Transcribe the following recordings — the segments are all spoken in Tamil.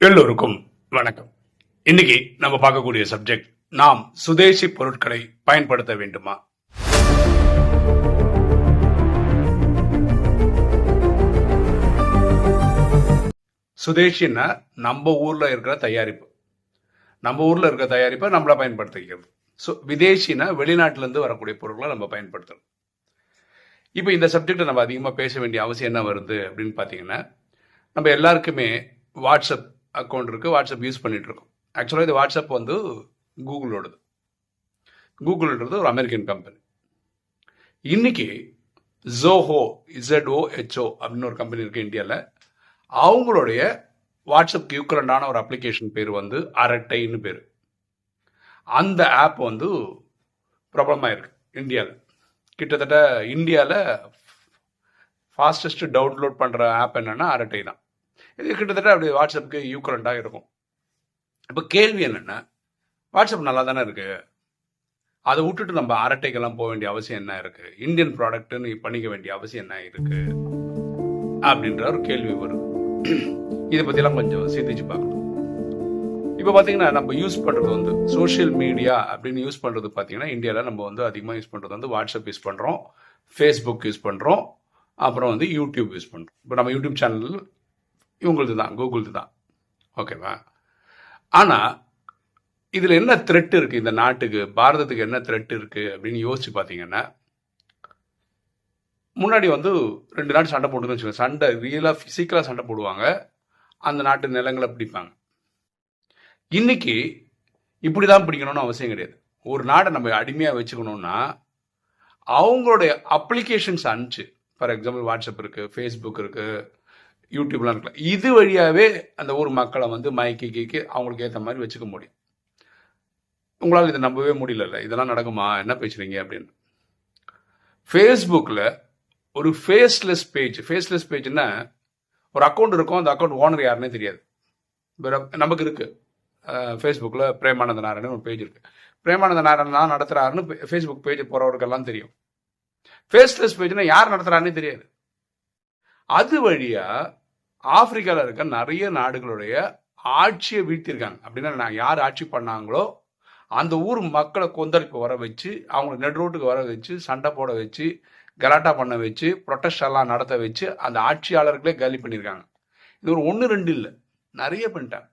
எல்லோருக்கும் வணக்கம். இன்னைக்கு நம்ம பார்க்கக்கூடிய சப்ஜெக்ட் நாம் சுதேசி பொருட்களை பயன்படுத்த வேண்டுமா? சுதேசின்னா நம்ம ஊர்ல இருக்கிற தயாரிப்பு. நம்ம ஊர்ல இருக்கிற தயாரிப்பை நம்மள பயன்படுத்திக்கிறது ஸோ விதேசினா வெளிநாட்டுல இருந்து வரக்கூடிய பொருட்களை நம்ம பயன்படுத்தணும் இப்போ இந்த சப்ஜெக்டை நம்ம அதிகமாக பேச வேண்டிய அவசியம் என்ன வருது அப்படின்னு பார்த்தீங்கன்னா நம்ம எல்லாருக்குமே வாட்ஸ்அப் அக்கௌண்ட் இருக்குது வாட்ஸ்அப் யூஸ் பண்ணிகிட்ருக்கோம் இருக்கோம் ஆக்சுவலாக இது வாட்ஸ்அப் வந்து கூகுளோடது கூகுள்ன்றது ஒரு அமெரிக்கன் கம்பெனி இன்றைக்கி ஜோஹோ இசட்ஓ ஹெச்ஓ அப்படின்னு ஒரு கம்பெனி இருக்குது இந்தியாவில் அவங்களுடைய வாட்ஸ்அப் ஈக்குவலண்டான ஒரு அப்ளிகேஷன் பேர் வந்து அரட்டைன்னு பேர். அந்த ஆப் வந்து பிரபலமாக இருக்கு இந்தியாவில் கிட்டத்தட்ட இந்தியாவில் ஃபாஸ்டஸ்ட் டவுன்லோட் பண்ணுற ஆப் என்னென்னா அரட்டை தான் இது கிட்டத்தட்ட அப்படி வாட்ஸ்அப்புக்கு ஈக்குவலண்டாக இருக்கும். இப்போ கேள்வி என்னென்னா வாட்ஸ்அப் நல்லா தானே இருக்குது அதை விட்டுட்டு நம்ம அரட்டைக்கெல்லாம் போக வேண்டிய அவசியம் என்ன இருக்குது இந்தியன் ப்ராடக்ட்டுன்னு பண்ணிக்க வேண்டிய அவசியம் என்ன இருக்குது அப்படின்ற ஒரு கேள்வி வரும். இதை பற்றிலாம் கொஞ்சம் சிந்திச்சு பார்க்கணும். இப்போ பார்த்தீங்கன்னா நம்ம யூஸ் பண்ணுறது வந்து சோஷியல் மீடியா அப்படின்னு யூஸ் பண்ணுறது பார்த்தீங்கன்னா இந்தியாவில் நம்ம வந்து அதிகமாக யூஸ் பண்ணுறது வந்து வாட்ஸ்அப் யூஸ் பண்ணுறோம் ஃபேஸ்புக் யூஸ் பண்ணுறோம் அப்புறம் வந்து யூடியூப் யூஸ் பண்ணுறோம் இப்போ நம்ம யூடியூப் சேனல் இவங்களது தான் கூகுள்து தான் ஓகேவா? ஆனால் இதில் என்ன த்ரெட் இருக்குது இந்த நாட்டுக்கு பாரதத்துக்கு என்ன த்ரெட் இருக்குது அப்படின்னு யோசித்து பார்த்தீங்கன்னா முன்னாடி வந்து ரெண்டு நாடு சண்டை போட்டுன்னு வச்சுக்கோங்க. சண்டை ரியலாக ஃபிசிக்கலாக சண்டை போடுவாங்க. அந்த நாட்டு நிலங்களை பிடிப்பாங்க. இன்னைக்கு இப்படி தான் பிடிக்கணும்னு அவசியம் கிடையாது. ஒரு நாடை நம்ம அடிமையாக வச்சுக்கணும்னா அவங்களுடைய அப்ளிகேஷன்ஸ் அனுப்பிச்சு ஃபார் எக்ஸாம்பிள் வாட்ஸ்அப் இருக்குது ஃபேஸ்புக் இருக்குது யூடியூப்லாம் இருக்கலாம் இது வழியாகவே அந்த ஊர் மக்களை வந்து மயக்கி கீக்கி அவங்களுக்கு ஏற்ற மாதிரி வச்சுக்க முடியும். உங்களால் இதை நம்பவே முடியல இதெல்லாம் நடக்குமா? என்ன பேசுறீங்க? அப்படின்னு. ஃபேஸ்புக்கில் ஒரு ஃபேஸ்லெஸ் பேஜ் ஃபேஸ்லெஸ் பேஜ்னா ஒரு அக்கௌண்ட் இருக்கும். அந்த அக்கௌண்ட் ஓனர் யாருன்னே தெரியாது. நமக்கு இருக்குது ஃபேஸ்புக்கில் பிரேமானந்த நாராயணன் ஒரு பேஜ் இருக்குது பிரேமானந்த நாராயணன் தான் நடத்துகிறாருன்னு ஃபேஸ்புக் பேஜ் போறவருக்கெல்லாம் தெரியும். ஃபேஸ்லெஸ் பேஜ்னால் யார் நடத்துறாருன்னே தெரியாது. அது வழியா ஆப்பிரிக்காவில் இருக்க நிறைய நாடுகளுடைய ஆட்சியை வீழ்த்திருக்காங்க அப்படின்னா நான் யார் ஆட்சி பண்ணாங்களோ அந்த ஊர் மக்களை கொந்தளிப்பு வர வச்சு அவங்களை நெட்ரோட்டுக்கு வர வச்சு சண்டை போட வச்சு கலாட்டா பண்ண வச்சு ப்ரொட்டஸ்ட் எல்லாம் நடத்த வச்சு அந்த ஆட்சியாளர்களே காலி பண்ணியிருக்காங்க. இது ஒரு ஒன்று ரெண்டு இல்லை. நிறைய பண்ணிட்டாங்க.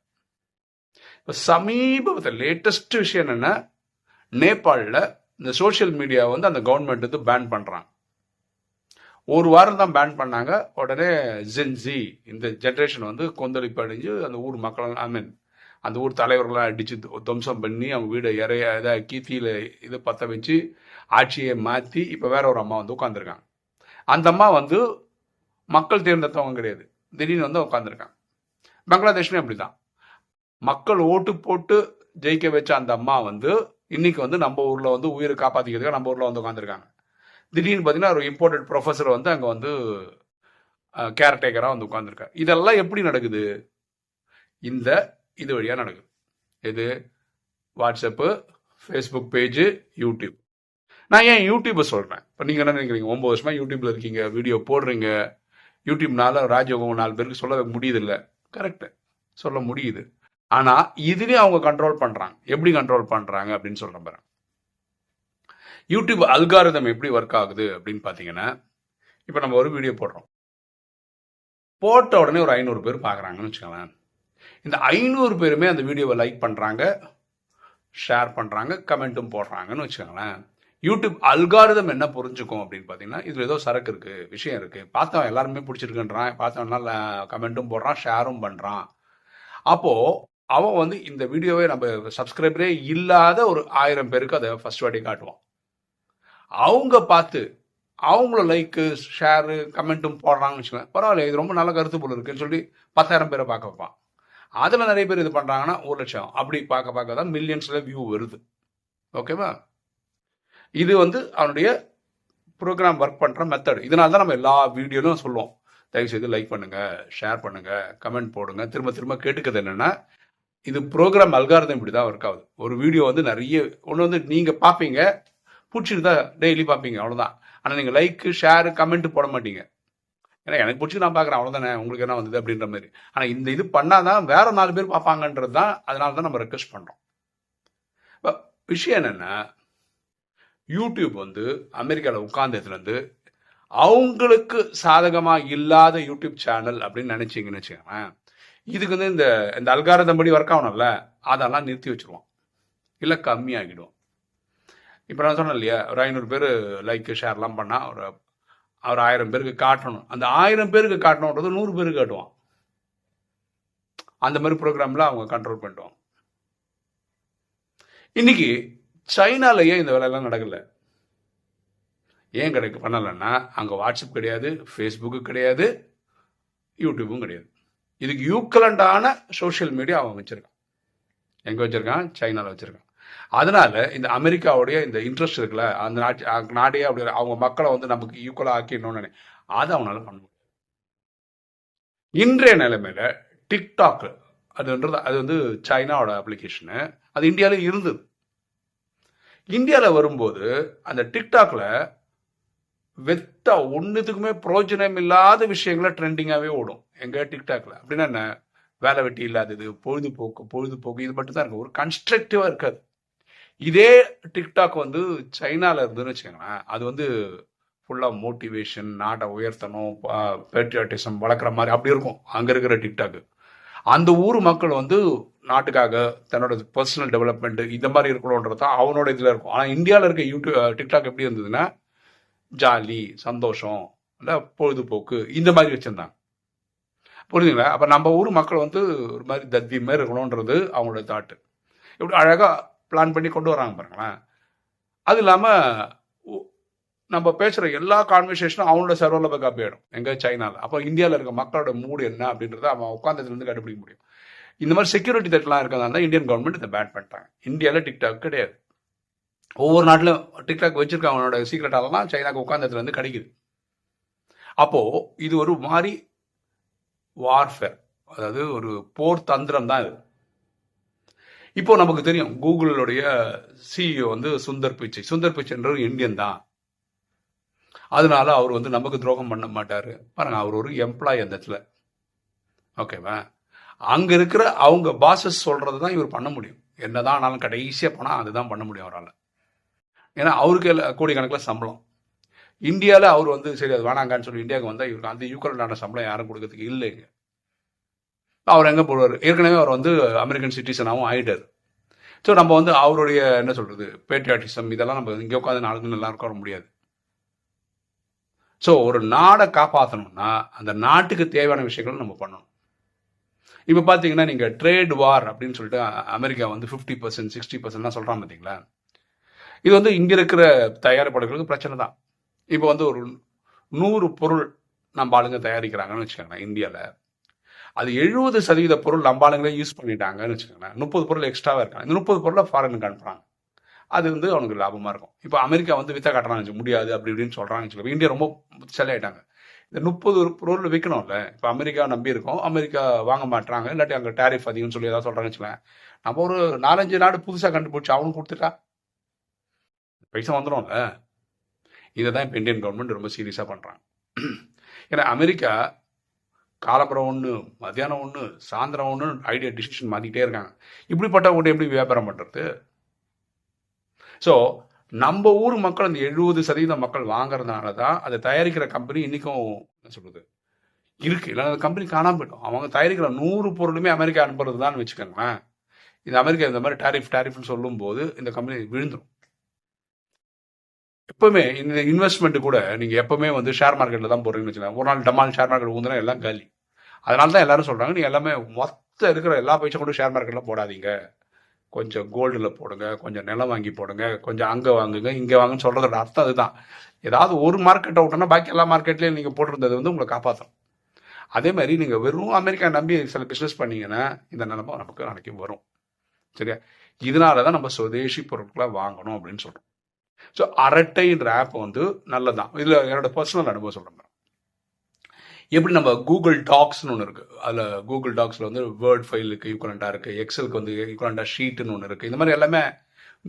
இப்போ சமீபத்தில் லேட்டஸ்ட் விஷயம் என்னென்னா நேபாளில் இந்த சோஷியல் மீடியா வந்து அந்த கவர்மெண்ட் வந்து பேன் பண்ணுறாங்க ஒரு வாரம் தான் பேன் பண்ணாங்க. உடனே ஜென்சி இந்த ஜென்ரேஷன் வந்து கொந்தளிப்பு அடைஞ்சு அந்த ஊர் மக்கள் ஐ மீன் அந்த ஊர் தலைவர்கள்லாம் அடித்து துவம்சம் பண்ணி அவங்க வீடை இறைய இதாக்கி கீர்த்தியில் இது பற்ற வச்சு ஆட்சியை மாற்றி இப்போ வேற ஒரு அம்மா வந்து உட்காந்துருக்காங்க அந்த அம்மா வந்து மக்கள் தேர்ந்தெடுத்தவங்க கிடையாது. திடீர்னு வந்து உட்காந்துருக்காங்க பங்களாதேஷ்லையும் அப்படி தான் மக்கள் ஓட்டு போட்டு ஜெயிக்க வச்ச அந்த அம்மா வந்து இன்னைக்கு வந்து நம்ம ஊரில் வந்து உயிரை காப்பாற்றிக்கிறதுக்காக நம்ம ஊரில் வந்து உட்காந்துருக்காங்க திடீர்னு பார்த்தீங்கன்னா ஒரு இம்போர்ட்டட் ப்ரொஃபஸர் வந்து அங்கே வந்து கேர்டேக்கராக வந்து உட்காந்துருக்கார் இதெல்லாம் எப்படி நடக்குது? இந்த இது வழியாக நடக்குது. இது வாட்ஸ்அப்பு ஃபேஸ்புக் பேஜு யூடியூப் நான் ஏன் யூடியூப்பை சொல்கிறேன் இப்போ நீங்கள் என்ன நினைக்கிறீங்க? ஒம்பது வருஷமாக யூடியூப்பில் இருக்கீங்க வீடியோ போடுறீங்க. யூடியூப்னால ராஜயோகம் நாலு பேருக்கு சொல்ல முடியுதில்ல. கரெக்டு சொல்ல முடியுது. ஆனால் இதுலேயும் அவங்க கண்ட்ரோல் பண்ணுறாங்க எப்படி கண்ட்ரோல் பண்ணுறாங்க அப்படின்னு சொல்கிறேன் பாருங்க. யூடியூப் அல்காரிதம் எப்படி ஒர்க் ஆகுது அப்படின்னு பார்த்தீங்கன்னா இப்போ நம்ம ஒரு வீடியோ போடுறோம். போட்ட உடனே ஒரு ஐநூறு பேர் பார்க்குறாங்கன்னு வச்சுக்கோங்களேன். இந்த ஐநூறு பேருமே அந்த வீடியோவை லைக் பண்ணுறாங்க ஷேர் பண்ணுறாங்க கமெண்ட்டும் போடுறாங்கன்னு வச்சுக்கோங்களேன். யூடியூப் அல்காரிதம் என்ன புரிஞ்சுக்கும் அப்படின்னு பார்த்தீங்கன்னா இதில் ஏதோ சரக்கு இருக்குது விஷயம் இருக்குது பார்த்தவன் எல்லாருமே பிடிச்சிருக்குன்றான் பார்த்தவனால கமெண்ட்டும் போடுறான் ஷேரும் பண்ணுறான் அப்போது அவன் வந்து இந்த வீடியோவை நம்ம சப்ஸ்கிரைபரே இல்லாத ஒரு ஆயிரம் பேருக்கு அதை ஃபஸ்ட் வாட்டி காட்டுவான். அவங்க பார்த்து அவங்கள லைக்கு ஷேரு கமெண்ட்டும் போடுறாங்கன்னு வச்சுக்கோங்க. பரவாயில்ல இது ரொம்ப நல்ல கருத்து போல இருக்குன்னு சொல்லி பத்தாயிரம் பேரை பார்க்க வைப்பான். அதில் நிறைய பேர் இது பண்ணுறாங்கன்னா ஒரு லட்சம். அப்படி பார்க்க பார்க்க தான் மில்லியன்ஸில் வியூ வருது. ஓகேவா இது வந்து அவனுடைய ப்ரோக்ராம் ஒர்க் பண்ணுற மெத்தட் இதனால தான் நம்ம எல்லா வீடியோலையும் சொல்லுவோம். தயவுசெய்து லைக் பண்ணுங்கள் ஷேர் பண்ணுங்கள் கமெண்ட் போடுங்க. திரும்ப திரும்ப கேட்டுக்கிறது என்னென்னா இது ப்ரோக்ராம் அல்காரதம் இப்படி தான் ஒர்க் ஆகுது. ஒரு வீடியோ வந்து நிறைய ஒன்று வந்து நீங்கள் பார்ப்பீங்க பிடிச்சிருந்தா டெய்லி பார்ப்பீங்க அவ்வளோதான் ஆனால் நீங்கள் லைக்கு ஷேரு கமெண்ட் போட மாட்டீங்க. ஏன்னா எனக்கு பிடிச்சி நான் பார்க்குறேன் அவ்வளோதானே உங்களுக்கு என்ன வந்தது அப்படின்ற மாதிரி. ஆனால் இந்த இது பண்ணாதான் வேற நாலு பேர் பார்ப்பாங்கன்றது தான் அதனால தான் நம்ம ரெக்வஸ்ட் பண்ணுறோம் இப்போ விஷயம் என்னென்னா யூடியூப் வந்து அமெரிக்காவில் உட்கார்ந்ததுலேருந்து அவங்களுக்கு சாதகமாக இல்லாத யூடியூப் சேனல் அப்படின்னு நினச்சிங்கன்னு வச்சுக்கோங்களேன் இதுக்கு வந்து இந்த இந்த அல்காரதம் படி ஒர்க் ஆகணும்ல அதெல்லாம் நிறுத்தி வச்சிருவோம். இல்லை கம்மியாகிடும். இப்போ நான் சொன்னேன் இல்லையா ஒரு ஐநூறு பேர் லைக் ஷேர்லாம் பண்ணால் ஒரு அவர் ஆயிரம் பேருக்கு காட்டணும். அந்த ஆயிரம் பேருக்கு காட்டணுன்றது நூறு பேருக்கு காட்டுவான். அந்த மாதிரி ப்ரோக்ராமில் அவங்க கண்ட்ரோல் பண்ணிட்டோம் இன்னைக்கு சைனால ஏன் இந்த வேலையெல்லாம் நடக்கலை. ஏன் கிடைக்க பண்ணலைன்னா அங்கே வாட்ஸ்அப் கிடையாது ஃபேஸ்புக்கு கிடையாது யூடியூப்பும் கிடையாது. இதுக்கு யூக்கலண்டான சோஷியல் மீடியா அவன் வச்சுருக்கான். எங்கே வச்சுருக்கான்? சைனாவில் வச்சுருக்கான். அதனால இந்த அமெரிக்காவுடைய இந்த இன்ட்ரெஸ்ட் இருக்குல்ல அந்த நாட்டு நாடே அப்படி அவங்க மக்களை வந்து நமக்கு ஈக்குவலாக ஆக்கிடணும்னு நினை அதை அவனால பண்ண முடியும். இன்றைய நிலைமையில டிக்டாக் அதுன்றது அது வந்து சைனாவோட அப்ளிகேஷனு அது இந்தியாவில் இருந்தது. இந்தியாவில் வரும்போது அந்த டிக்டாக்ல வெத்த ஒன்றுத்துக்குமே பிரயோஜனம் இல்லாத விஷயங்களை ட்ரெண்டிங்காகவே ஓடும். எங்க டிக்டாக்ல அப்படின்னா என்ன? வேலை வெட்டி இல்லாதது பொழுதுபோக்கு பொழுதுபோக்கு இது மட்டும் தான் இருக்கும் ஒரு கன்ஸ்ட்ரக்டிவாக இருக்காது. இதே டிக்டாக் வந்து சைனால இருந்துன்னு வச்சுக்கோங்களேன். அது வந்து ஃபுல்லாக மோட்டிவேஷன் நாட்டை உயர்த்தணும் பேட்ரியாட்டிசம் வளர்க்குற மாதிரி அப்படி இருக்கும். அங்கே இருக்கிற டிக்டாக் அந்த ஊர் மக்கள் வந்து நாட்டுக்காக தன்னோட பர்சனல் டெவலப்மெண்ட் இந்த மாதிரி இருக்கணுன்றது தான் அவனோட இதில் இருக்கும். ஆனால் இந்தியாவில் இருக்க யூடியூப் டிக்டாக் எப்படி இருந்ததுன்னா ஜாலி சந்தோஷம் இல்லை பொழுதுபோக்கு இந்த மாதிரி வச்சுருந்தாங்க. புரிஞ்சுங்களா அப்போ நம்ம ஊர் மக்கள் வந்து ஒரு மாதிரி தத்தி மாதிரி இருக்கணுன்றது அவங்களோட தாட்டு இப்படி அழகாக பிளான் பண்ணி கொண்டு வராங்க பாருங்களேன். அது இல்லாமல் நம்ம பேசுகிற எல்லா கான்வர்சேஷனும் அவனோட சர்வரில் போய் காப்பி ஆகிடும் எங்கே சைனாவில் அப்போ இந்தியாவில் இருக்க மக்களோட மூடு என்ன அப்படின்றத அவன் உட்காந்ததுலேருந்து கண்டுபிடிக்க முடியும். இந்த மாதிரி செக்யூரிட்டி தட்டெலாம் இருக்கிறதா இந்தியன் கவர்மெண்ட் இதை பேன் பண்ணிட்டாங்க. இந்தியாவில் டிக்டாக் கிடையாது. ஒவ்வொரு நாட்டிலும் டிக்டாக் வச்சிருக்க அவனோட சீக்ரெட்டாலலாம் சைனாக்கு உட்காந்ததுலேருந்து கிடைக்குது. அப்போது இது ஒரு மாதிரி வார்ஃபேர் அதாவது ஒரு போர் தந்திரம் தான் இது. இப்போ நமக்கு தெரியும் கூகுளுடைய சிஇஓ வந்து சுந்தர் பிச்சை. சுந்தர் பிச்சைன்றது இந்தியன் தான். அதனால அவர் வந்து நமக்கு துரோகம் பண்ண மாட்டாரு. பாருங்க அவர் ஒரு எம்ப்ளாய் அந்த இடத்துல. ஓகேவா அங்க இருக்கிற அவங்க பாசஸ் சொல்றது தான் இவர் பண்ண முடியும். என்னதான் ஆனாலும் கடைசியா போனா அதுதான் பண்ண முடியும் அவரால். ஏன்னா அவருக்கு எல்லாம் கோடிக்கணக்கில் சம்பளம். இந்தியாவில் அவர் வந்து சரி அது வேணாங்கன்னு சொல்லி இந்தியாவுக்கு வந்தால் இவருக்கு அந்த யூக்ரைனான சம்பளம் யாரும் கொடுக்கறதுக்கு இல்லைங்க. அவர் எங்கே போடுவார் ஏற்கனவே அவர் வந்து அமெரிக்கன் சிட்டிசனாகவும் ஆகிட்டார் ஸோ நம்ம வந்து அவருடைய என்ன சொல்கிறது பேட்ரியாட்டிசம் இதெல்லாம் நம்ம இங்கே உட்காந்து நாளுக்கு நல்லா இருக்க முடியாது. ஸோ ஒரு நாடை காப்பாற்றணும்னா அந்த நாட்டுக்கு தேவையான விஷயங்களை நம்ம பண்ணணும். இப்போ பார்த்தீங்கன்னா நீங்கள் ட்ரேட் வார் அப்படின்னு சொல்லிட்டு அமெரிக்கா வந்து ஃபிஃப்டி பர்சன்ட் சிக்ஸ்டி பர்சன்ட்லாம் சொல்கிறான் பார்த்தீங்களா இது வந்து இங்கே இருக்கிற தயாரிப்பாளர்களுக்கு பிரச்சனை தான். இப்போ வந்து ஒரு நூறு பொருள் நம்ம ஆளுங்க தயாரிக்கிறாங்கன்னு வச்சுக்கோங்களேன் இந்தியாவில் அது எழுபது சதவீத பொருள் நம்ம ஆளுங்களே யூஸ் பண்ணிட்டாங்கன்னு வச்சுக்கோங்களேன். முப்பது பொருள் எக்ஸ்ட்ராவாக இருக்காங்க. இந்த முப்பது பொருளை ஃபாரினுக்கு அனுப்புகிறாங்க அது வந்து அவனுக்கு லாபமாக இருக்கும். இப்போ அமெரிக்கா வந்து வித்த காட்டுறாங்க முடியாது அப்படி இப்படின்னு சொல்கிறாங்கன்னு வச்சுக்கோங்க. இந்தியா ரொம்ப புத்திசாலி ஆயிட்டாங்க இந்த முப்பது பொருள் விற்கணும்ல இப்போ அமெரிக்கா நம்பி இருக்கோம். அமெரிக்கா வாங்க மாட்டாங்க இல்லாட்டி அங்கே டேரிஃப் அதிகம்னு சொல்லி ஏதாவது சொல்கிறாங்கன்னு வச்சுக்கோங்க நம்ம ஒரு நாலஞ்சு நாடு புதுசாக கண்டுபிடிச்சி அவனுக்கு கொடுத்துட்டா? பைசா வந்துடும்ல இதை தான் இப்போ இந்தியன் கவர்மெண்ட் ரொம்ப சீரியஸாக பண்ணுறாங்க ஏன்னா அமெரிக்கா காலப்புறம் ஒன்று மத்தியானம் ஒன்று சாயந்தரம் ஒன்று ஐடியா டிசிஷன் மாற்றிக்கிட்டே இருக்காங்க. இப்படிப்பட்ட ஒன்று எப்படி வியாபாரம் பண்ணுறது ஸோ நம்ம ஊர் மக்கள் அந்த எழுபது சதவீதம் மக்கள் வாங்குறதுனால தான் அதை தயாரிக்கிற கம்பெனி இன்றைக்கும் என்ன சொல்கிறது இருக்குது இல்லை அந்த கம்பெனி காணாமல் போயிடும். அவங்க தயாரிக்கிற நூறு பொருளுமே அமெரிக்கா அனுப்புறது தான் வச்சுக்கோங்களேன். இந்த அமெரிக்கா இந்த மாதிரி டாரிஃப் டாரிஃப்னு சொல்லும்போது இந்த கம்பெனி விழுந்துடும் எப்பவுமே இந்த இன்வெஸ்ட்மெண்ட் கூட நீங்கள் எப்பவுமே வந்து ஷேர் மார்க்கெட்டில் தான் போடுறீங்கன்னு வச்சுக்கலாம் ஒரு நாள் டமால் ஷேர் மார்க்கெட் ஊந்துனா எல்லாம் காலி. அதனால தான் எல்லாரும் சொல்கிறாங்க நீ எல்லாமே மொத்த இருக்கிற எல்லா பைசா கூட ஷேர் மார்க்கெட்டில் போடாதீங்க. கொஞ்சம் கோல்டில் போடுங்க கொஞ்சம் நிலம் வாங்கி போடுங்க கொஞ்சம் அங்கே வாங்குங்க இங்கே வாங்குன்னு சொல்றதோட அர்த்தம் அதுதான். ஏதாவது ஒரு மார்க்கெட் அவுட்னா பாக்கி எல்லா மார்க்கெட்லேயும் நீங்கள் போட்டிருந்தது வந்து உங்களை காப்பாற்றும் அதே மாதிரி நீங்கள் வெறும் அமெரிக்கா நம்பி சில பிஸ்னஸ் பண்ணீங்கன்னா இந்த நிலமை நமக்கு நாளைக்கு வரும். சரியா? இதனால தான் நம்ம சுதேசி பொருட்களை வாங்கணும் அப்படின்னு சொல்கிறோம் ஸோ அரட்டைன்ற ஆப் வந்து நல்லதான் இதில் என்னோட பர்சனல் அனுபவம் சொல்கிறேன் எப்படி நம்ம கூகுள் டாக்ஸ்னு ஒன்று இருக்குது அதில் கூகுள் டாக்ஸில் வந்து வேர்ட் ஃபைலுக்கு ஈக்குவலண்ட்டாக இருக்குது எக்ஸலுக்கு வந்து ஈக்குவலண்ட்டாக ஷீட்டுன்னு ஒன்று இருக்குது இந்த மாதிரி எல்லாமே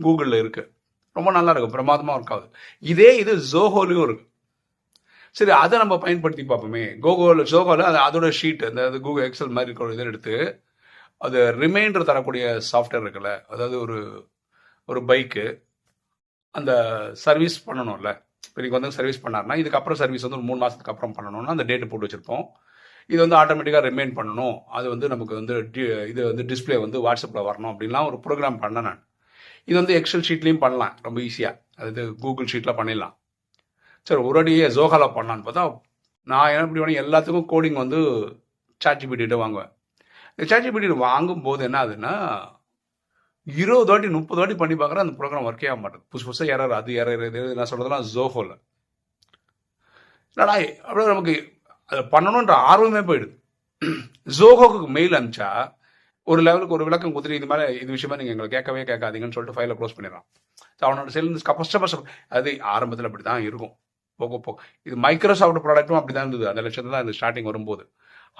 கூகுளில் இருக்குது ரொம்ப நல்லா இருக்கும். பிரமாதமாக ஒர்க் ஆகுது. இதே இது ஜோஹோலையும் இருக்குது சரி அதை நம்ம பயன்படுத்தி பார்ப்போமே. கோகோவில் ஜோகோவில் அது அதோட ஷீட் அந்த கூகுள் எக்ஸல் மாதிரி இருக்கிற இதை எடுத்து அது ரிமைண்டர் தரக்கூடிய சாஃப்ட்வேர் இருக்குல்ல. அதாவது ஒரு ஒரு பைக்கு அந்த சர்வீஸ் பண்ணணும்ல. இப்போ நீங்கள் வந்து சர்வீஸ் பண்ணாருன்னா இதுக்கப்புறம் சர்வீஸ் வந்து ஒரு மூணு மாதத்துக்கு அப்புறம் பண்ணணும்னா அந்த டேட்டு போட்டு வச்சுருப்போம். இது வந்து ஆட்டோமேட்டிக்காக ரிமைன் பண்ணணும். அது வந்து நமக்கு வந்து டி- இது வந்து டிஸ்ப்ளே வந்து வாட்ஸ்அப்பில் வரணும் அப்படின்லாம் ஒரு ப்ரோக்ராம் பண்ணேன் நான். இது வந்து எக்ஸல் ஷீட்லேயும் பண்ணலாம் ரொம்ப ஈஸியாக அது கூகுள் ஷீட்டில் பண்ணிடலாம். சரி ஒரு அடியே ஜோகால பண்ணலான்னு பார்த்தா நான் என்ன இப்படி பண்ணி எல்லாத்துக்கும் கோடிங் வந்து சாட்ஜிபிட்டிகிட்ட வாங்குவேன். இந்த சாட்ஜிபிட்டி வாங்கும்போது என்ன ஆகுதுன்னா இருபது வாட்டி முப்பது வாட்டி பண்ணி பார்க்குறேன் அந்த ப்ரோக்ராம் ஒர்க்கே ஆக மாட்டேங்குது. புதுசு புதுசாக எரர் அது யார் இது நான் சொல்கிறதுலாம் ஜோஹோல என்னடா அப்படியே நமக்கு அதை பண்ணணுன்ற ஆர்வமே போயிடுது. ஜோஹோக்கு மெயில் அனுப்பிச்சா ஒரு லெவலுக்கு ஒரு விளக்கம் கொடுத்துட்டு இது மாதிரி இது விஷயமா நீங்கள் எங்களை கேட்கவே கேட்காதீங்கன்னு சொல்லிட்டு ஃபைலை க்ளோஸ் பண்ணிடுறான். ஸோ அவனோட செல் கஷ்டப்பட்ட அது ஆரம்பத்தில் அப்படி தான் இருக்கும். போக போக. இது மைக்ரோசாஃப்ட் ப்ராடக்ட்டும் அப்படி தான் இருந்தது. அந்த லட்சத்தில் தான் இந்த ஸ்டார்டிங் வரும்போது.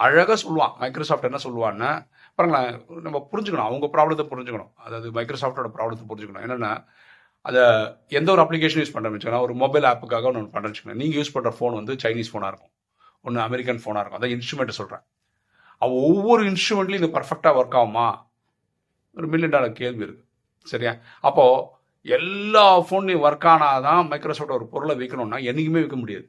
அழகாக சொல்லுவான். மைக்ரோசாஃப்ட் என்ன சொல்லுவான்னா பாருங்களேன் நம்ம புரிஞ்சுக்கணும். அவங்க ப்ராப்ளத்தை புரிஞ்சுக்கணும். அதாவது மைக்ரோசாஃப்டோட ப்ராப்ளத்தை புரிஞ்சுக்கணும். என்னென்னா அதை எந்த ஒரு அப்ளிகேஷன் யூஸ் பண்ணுறேன்னு வச்சுக்கோங்க. ஒரு மொபைல் ஆப்புக்காக ஒன்று பண்ணுறேன்னு வச்சுக்கோங்க. நீங்கள் யூஸ் பண்ணுற ஃபோன் வந்து சைனீஸ் ஃபோனாக இருக்கும். ஒன்று அமெரிக்கன் ஃபோனாக இருக்கும். அதான் இன்ஸ்ட்ருமெண்ட்டை சொல்கிறேன் அவள் ஒவ்வொரு இன்ஸ்ட்ருமெண்ட்லையும் இது பர்ஃபெக்டாக ஒர்க் ஆகுமா? ஒரு மில்லியன் டாலர் கேள்வி இருக்குது சரியா? அப்போது எல்லா ஃபோன்லையும் ஒர்க் ஆனால் தான் மைக்ரோசாஃப்ட் ஒரு பொருளை விற்கணும்னா என்றைக்குமே விற்க முடியாது.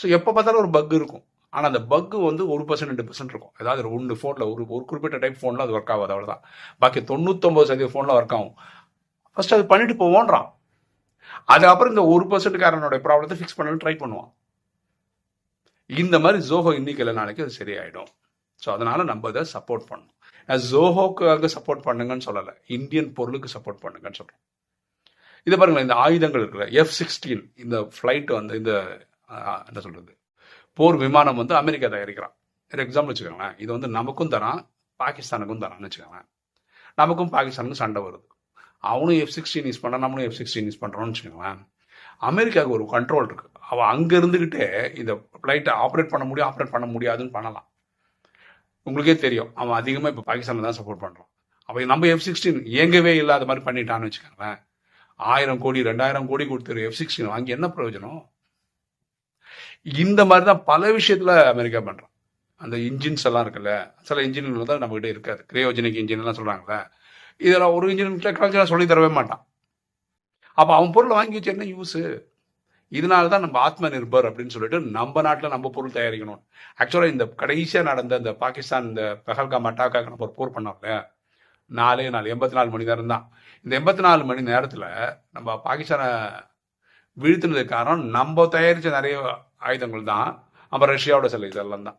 ஸோ எப்போ பார்த்தாலும் ஒரு பக் இருக்கும். ஆனால் அந்த பக்கு வந்து ஒரு பர்சன்ட் ரெண்டு பர்சன்ட் இருக்கும். ஏதாவது ஒரு ஒன்று ஃபோனில் ஒரு ஒரு குறிப்பிட்ட டைப் ஃபோனில் அது ஒர்க் ஆகாது அவ்வளோதான் பாக்கி தொண்ணூத்தொம்பது சதவீத ஃபோனில் ஒர்க் ஆகும். ஃபர்ஸ்ட் அது பண்ணிட்டு போவோன்றான். அதுக்கப்புறம் இந்த ஒரு பர்சன்ட்காரனுடைய ப்ராப்ளத்தை ஃபிக்ஸ் பண்ணணும்னு ட்ரை பண்ணுவான். இந்த மாதிரி ஜோஹோ இன்னைக்கு இல்லை நாளைக்கு அது சரியாயிடும். ஸோ அதனால நம்ம அதை சப்போர்ட் பண்ணணும். நான் ஜோஹோக்காக சப்போர்ட் பண்ணுங்கன்னு சொல்லலை. இந்தியன் பொருளுக்கு சப்போர்ட் பண்ணுங்கன்னு சொல்கிறேன் இதை பாருங்களேன் இந்த ஆயுதங்கள் இருக்குல்ல எஃப் சிக்ஸ்டீன் இந்த ஃப்ளைட் வந்து இந்த என்ன சொல்கிறது போர் விமானம் வந்து அமெரிக்கா தயாரிக்கிறான். ஒரு எக்ஸாம்பிள் வச்சுக்கோங்களேன். இது வந்து நமக்கும் தரான் பாகிஸ்தானுக்கும் தரான்னு வச்சுக்கோங்களேன். நமக்கும் பாகிஸ்தானுக்கும் சண்டை வருது. அவனும் எஃப் சிக்ஸ்டீன் யூஸ் பண்ணா நம்மளும் எஃப் சிக்ஸ்டீன் யூஸ் பண்ணுறோம்னு வச்சுக்கோங்களேன். அமெரிக்காவுக்கு ஒரு கண்ட்ரோல் இருக்குது அவள் அங்கே இருந்துக்கிட்டே இந்த ஃப்ளைட்டை ஆப்ரேட் பண்ண முடியும் ஆப்ரேட் பண்ண முடியாதுன்னு பண்ணலாம். உங்களுக்கே தெரியும். அவன் அதிகமாக இப்போ பாகிஸ்தானில் தான் சப்போர்ட் பண்ணுறான் அப்போ நம்ம எஃப் சிக்ஸ்டீன் இயங்கவே இல்லாத மாதிரி பண்ணிட்டான்னு வச்சுக்கோங்களேன். ஆயிரம் கோடி ரெண்டாயிரம் கோடி கொடுத்துரு எஃப் சிக்ஸ்டீன் வாங்கி என்ன பிரயோஜனம்? இந்த மாதிரி தான் பல விஷயத்துல அமெரிக்கா பண்றான் அந்த இன்ஜின்ஸ் எல்லாம் இருக்குல்ல சில இன்ஜின்கள் தான் நம்மகிட்ட இருக்காது. கிரையோஜெனிக் இன்ஜின் எல்லாம் சொல்றாங்கல்ல இதெல்லாம் ஒரு இன்ஜின் டெக்னாலஜிலாம் சொல்லி தரவே மாட்டான். அப்போ அவன் பொருளை வாங்கி வச்சு என்ன யூஸு இதனால தான் நம்ம ஆத்ம நிர்பர் அப்படின்னு சொல்லிட்டு நம்ம நாட்டில் நம்ம பொருள் தயாரிக்கணும். ஆக்சுவலாக இந்த கடைசியாக நடந்த இந்த பாகிஸ்தான் இந்த பெஹல்காம் அட்டாக்காக நம்ம ஒரு போர் பண்ணோம்ல நாலே நாலு எண்பத்தி நாலு மணி நேரம் தான். இந்த எண்பத்தி நாலு மணி நேரத்தில் நம்ம பாகிஸ்தானை வீழ்த்தினதுக்கு காரணம் நம்ம தயாரித்த நிறைய ஆயுதங்கள் தான். அப்புறம் ரஷ்யாவோட சில இதெல்லாம் தான்.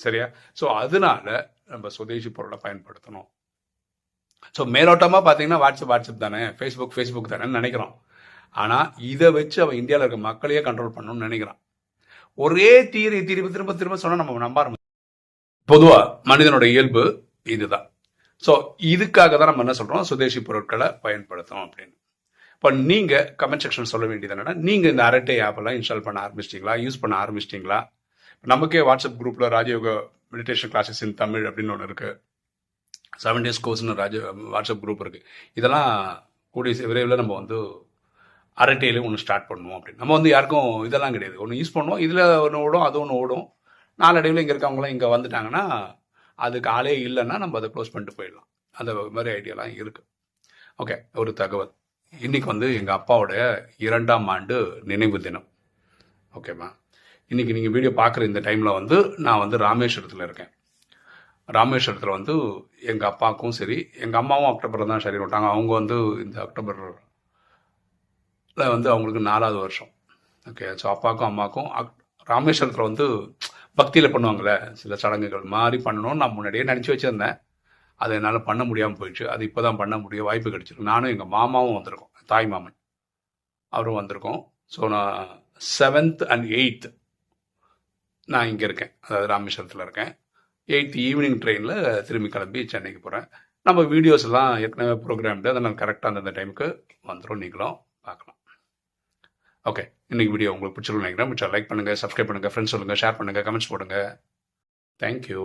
சரியா? ஸோ அதனால நம்ம சுதேசி பொருளை பயன்படுத்தணும். ஸோ மேலோட்டமாக பார்த்தீங்கன்னா வாட்ஸ்அப் வாட்ஸ்அப் தானே? ஃபேஸ்புக் ஃபேஸ்புக் தானேன்னு நினைக்கிறோம். ஆனால் இதை வச்சு அவன் இந்தியாவில் இருக்க மக்களையே கண்ட்ரோல் பண்ணணும்னு நினைக்கிறான். ஒரே தீரி திரும்ப திரும்ப திரும்ப சொன்னால் நம்ம நம்ப ஆரம்பிச்சு பொதுவாக மனிதனோட இயல்பு இதுதான். ஸோ இதுக்காக தான் நம்ம என்ன சொல்கிறோம் சுதேசி பொருட்களை பயன்படுத்தணும் அப்படின்னு. இப்போ நீங்கள் கமெண்ட் செக்ஷன் சொல்ல வேண்டியது என்னென்னா நீங்கள் இந்த அரட்டை ஆப்பெல்லாம் இன்ஸ்டால் பண்ண ஆரம்பிச்சிட்டீங்களா? யூஸ் பண்ண ஆரம்பிச்சிட்டீங்களா? நமக்கே வாட்ஸ்அப் குரூப்பில் Rajayoga meditation classes in Tamil அப்படின்னு ஒன்று இருக்குது செவன் டேஸ் கோர்ஸ்னு ராஜ வாட்ஸ்அப் குரூப் இருக்குது இதெல்லாம் கூடிய விரைவில் நம்ம வந்து அரட்டையிலே ஒன்று ஸ்டார்ட் பண்ணுவோம் அப்படின்னு. நம்ம வந்து யாருக்கும் இதெல்லாம் கிடையாது. ஒன்று யூஸ் பண்ணுவோம். இதில் ஒன்று ஓடும் அது ஒன்று ஓடும். நாளடைவில் இங்கே இருக்கவங்களாம் இங்கே வந்துட்டாங்கன்னா அதுக்கு ஆளே இல்லைன்னா நம்ம அதை க்ளோஸ் பண்ணிட்டு போயிடலாம். அந்த மாதிரி ஐடியாலாம் இருக்குது ஓகே ஒரு தகவல். இன்னைக்கு வந்து எங்கள் அப்பாவோடைய இரண்டாம் ஆண்டு நினைவு தினம். ஓகேம்மா இன்னைக்கு நீங்கள் வீடியோ பார்க்குற இந்த டைமில் வந்து நான் வந்து ராமேஸ்வரத்தில் இருக்கேன். ராமேஸ்வரத்தில் வந்து எங்கள் அப்பாவுக்கும் சரி எங்கள் அம்மாவும் அக்டோபர் தான் சரி விட்டாங்க அவங்க வந்து இந்த அக்டோபர் வந்து அவங்களுக்கு நாலாவது வருஷம். ஓகே ஸோ அப்பாவுக்கும் அம்மாவுக்கும் அக் ராமேஸ்வரத்தில் வந்து பக்தியில் பண்ணுவாங்கள்ல சில சடங்குகள் மாதிரி பண்ணணும்னு நான் முன்னாடியே நினச்சி வச்சுருந்தேன். அது என்னால் பண்ண முடியாமல் போயிடுச்சு. அது இப்போ தான் பண்ண முடிய வாய்ப்பு கிடைச்சிருக்கு. நானும் எங்கள் மாமாவும் வந்திருக்கோம். தாய் மாமன். அவரும் வந்திருக்கோம். ஸோ நான் செவன்த் அண்ட் எயித்து நான் இங்கே இருக்கேன். அதாவது ராமேஸ்வரத்தில் இருக்கேன். எயித் ஈவினிங் ட்ரெயினில் திரும்பி கிளம்பி சென்னைக்கு போகிறேன் நம்ம வீடியோஸ் எல்லாம் ஏற்கனவே ப்ரோக்ராம்டு அதை நான் கரெக்டாக அந்தந்த டைமுக்கு வந்துடும் நீங்களும் பார்க்கலாம். ஓகே இன்னைக்கு வீடியோ உங்களுக்கு பிடிச்சிருக்கும் நினைக்கிறேன். பிடிச்சா லைக் பண்ணுங்கள் சப்ஸ்கிரைப் பண்ணுங்கள் ஃப்ரெண்ட்ஸ் சொல்லுங்கள் ஷேர் பண்ணுங்கள் கமெண்ட்ஸ் போடுங்க. தேங்க்யூ